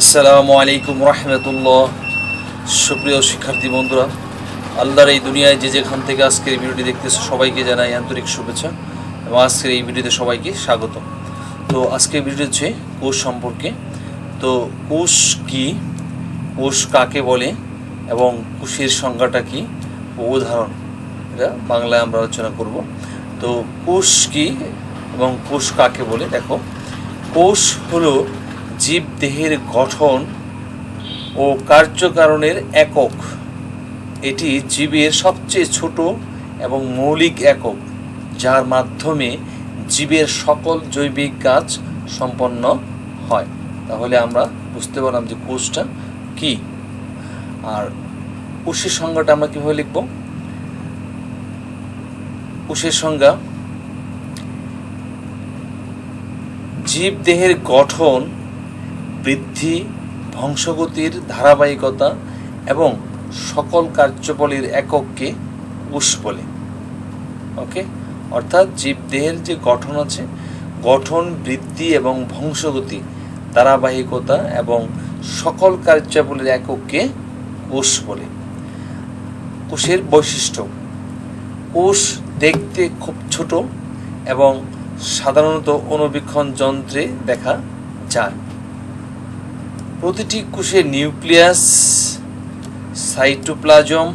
আসসালামু আলাইকুম রহমতুল্লাহ। সুপ্রিয় শিক্ষার্থী বন্ধুরা, আল্লাহর এই দুনিয়ায় যে যেখান থেকে আজকের এই ভিডিওটি দেখতেছে সবাইকে জানাই আন্তরিক শুভেচ্ছা এবং আজকের এই ভিডিওতে সবাইকে স্বাগত। তো আজকের ভিডিও হচ্ছে কোষ সম্পর্কে। তো কোষ কি, কোষ কাকে বলে এবং কোষের সংজ্ঞাটা কি, উদাহরণ এটা বাংলায় আমরা আলোচনা করব। তো কোষ কি এবং কোষ কাকে বলে, দেখো, কোষ হলো জীব দেহের গঠন ও কার্যকারণের একক। এটি জীবের সবচেয়ে ছোট এবং মৌলিক একক, যার মাধ্যমে জীবের সকল জৈবিক কাজ সম্পন্ন হয়। তাহলে আমরা বুঝতে পারলাম যে কোষটা কি। আর কোষের সংজ্ঞাটা আমরা কীভাবে লিখব? কোষের সংজ্ঞা জীব দেহের গঠন বৃদ্ধি বংশগতির ধারাবাহিকতা এবং সকল কার্যবলীর একককে কোষ বলে। ওকে? অর্থাৎ জীবদেহের যে গঠন আছে, গঠন, বৃদ্ধি এবং বংশগতি ধারাবাহিকতা এবং সকল কার্যাবলীর একককে কোষ বলে। কোষের বৈশিষ্ট্য কোষ দেখতে খুব ছোট এবং সাধারণত অনুবীক্ষণ যন্ত্রে দেখা যায়। প্রতিটি কোষে নিউক্লিয়াস, সাইটোপ্লাজম,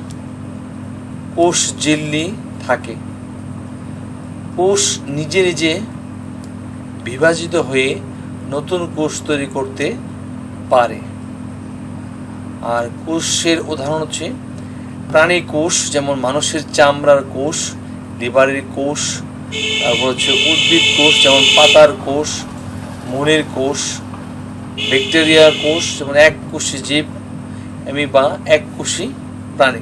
কোষ ঝিল্লি থাকে। কোষ নিজে নিজে বিভাজিত হয়ে নতুন কোষ তৈরি করতে পারে। আর কোষের উদাহরণ হচ্ছে, প্রাণী কোষ, যেমন মানুষের চামড়ার কোষ, লিভারের কোষ, তারপর হচ্ছে উদ্ভিদ কোষ, যেমন পাতার কোষ, মনের কোষ ব্যাকটেরিয়া কোষ যেমন এক কোষী জীব বা এক কোষী প্রাণী।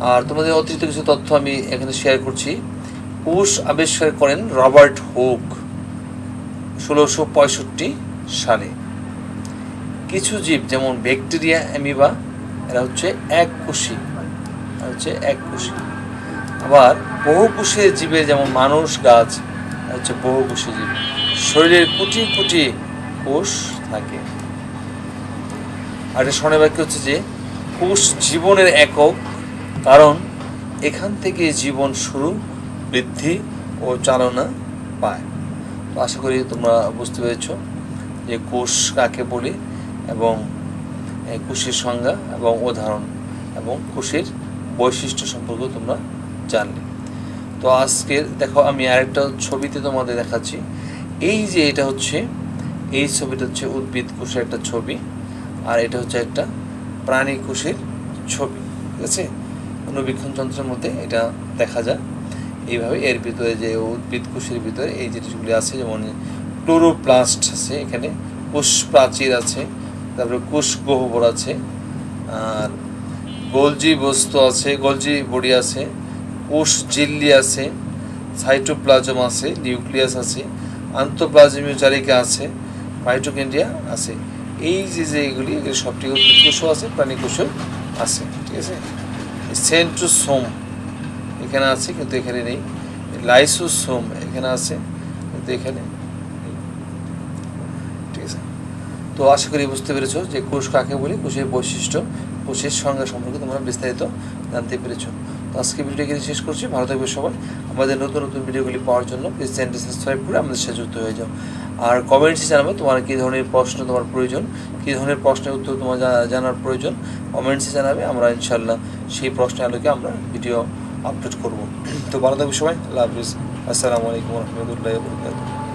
আর তোমাদের অতিরিক্ত কিছু তথ্য আমি এখানে শেয়ার করছি। কোষ আবিষ্কার করেন রবার্ট হোক ষোলোশো পঁয়ষট্টি সালে। কিছু জীব, যেমন ব্যাকটেরিয়া, অ্যামিবা, এরা হচ্ছে এক কোষী। এরা হচ্ছে এক কোষী। আবার বহুকোষীয় জীবের, যেমন মানুষ গাছ হচ্ছে বহুকোষী জীব। শরীরের কোটি কোটি কোষ থাকে। আর এটা স্মরণে বাক্য হচ্ছে যে, কোষ জীবনের একক, কারণ এখান থেকে জীবন শুরু, বৃদ্ধি ও চালনা পায়। তো আশা করি তোমরা বুঝতে পেরেছ যে কোষ কাকে বলে এবং কোষের সংজ্ঞা এবং উদাহরণ এবং কোষের বৈশিষ্ট্য সম্পর্কে তোমরা জানলে। তো আজকের, দেখো আমি আরেকটা ছবিতে তোমাদের দেখাচ্ছি। এই যে এটা হচ্ছে এই ছবিটা হচ্ছে উদ্ভিদ কোষের একটা ছবি, আর এটা হচ্ছে একটা প্রাণী কোষের ছবি, ঠিক আছে? অনুবীক্ষণ যন্ত্রের মধ্যে এটা দেখা যায়। এইভাবে এর ভিতরে যে উদ্ভিদ কোষের ভিতরে এই জিনিসগুলি আছে, যেমন ক্লোরোপ্লাস্ট আছে এখানে, কোষ প্রাচীর আছে, তারপরে কোষ গহ্বর আছে, আর গোলজি বস্তু আছে, গোলজি বডি আছে, কোষ জিল্লি আছে, সাইটোপ্লাজম আছে, নিউক্লিয়াস আছে, আন্তঃপ্লাজমীয় চালিকা আছে মাইটোকেন্ড্রিয়া আছে। এই যে যে এগুলি এগুলি সবটি উদ্ভিদ কোষও আছে প্রাণী কোষও আছে, ঠিক আছে? সেন্ট্রোসোম এখানে আছে, কিন্তু এখানে নেই। লাইসোসোম এখানে আছে, কিন্তু এখানে ঠিক আছে? তো আশা করি বুঝতে পেরেছ যে কোষ কাকে বলি, কোষের বৈশিষ্ট্য, কোষের সঙ্গে সম্পর্কে তোমরা বিস্তারিত জানতে পেরেছ। তো আজকে ভিডিও এখানে শেষ করছি। ভালো থাকবে সবাই। আমাদের নতুন নতুন ভিডিওগুলি পাওয়ার জন্য প্লিজ চ্যানেলটি সাবস্ক্রাইব করে আমাদের সাথে যুক্ত হয়ে যাও। আর কমেন্টসে জানাবে তোমার কী ধরনের প্রশ্ন তোমার প্রয়োজন, কী ধরনের প্রশ্নের উত্তর তোমার জানার প্রয়োজন। কমেন্টসে জানাবে, আমরা ইনশাল্লাহ সেই প্রশ্নের আলোকে আমরা ভিডিও আপলোড করব। তো ভালো থাকবে সবাই। আল্লাহ হাফিজ। আসসালামু আলাইকুম রহমতুল্লাহ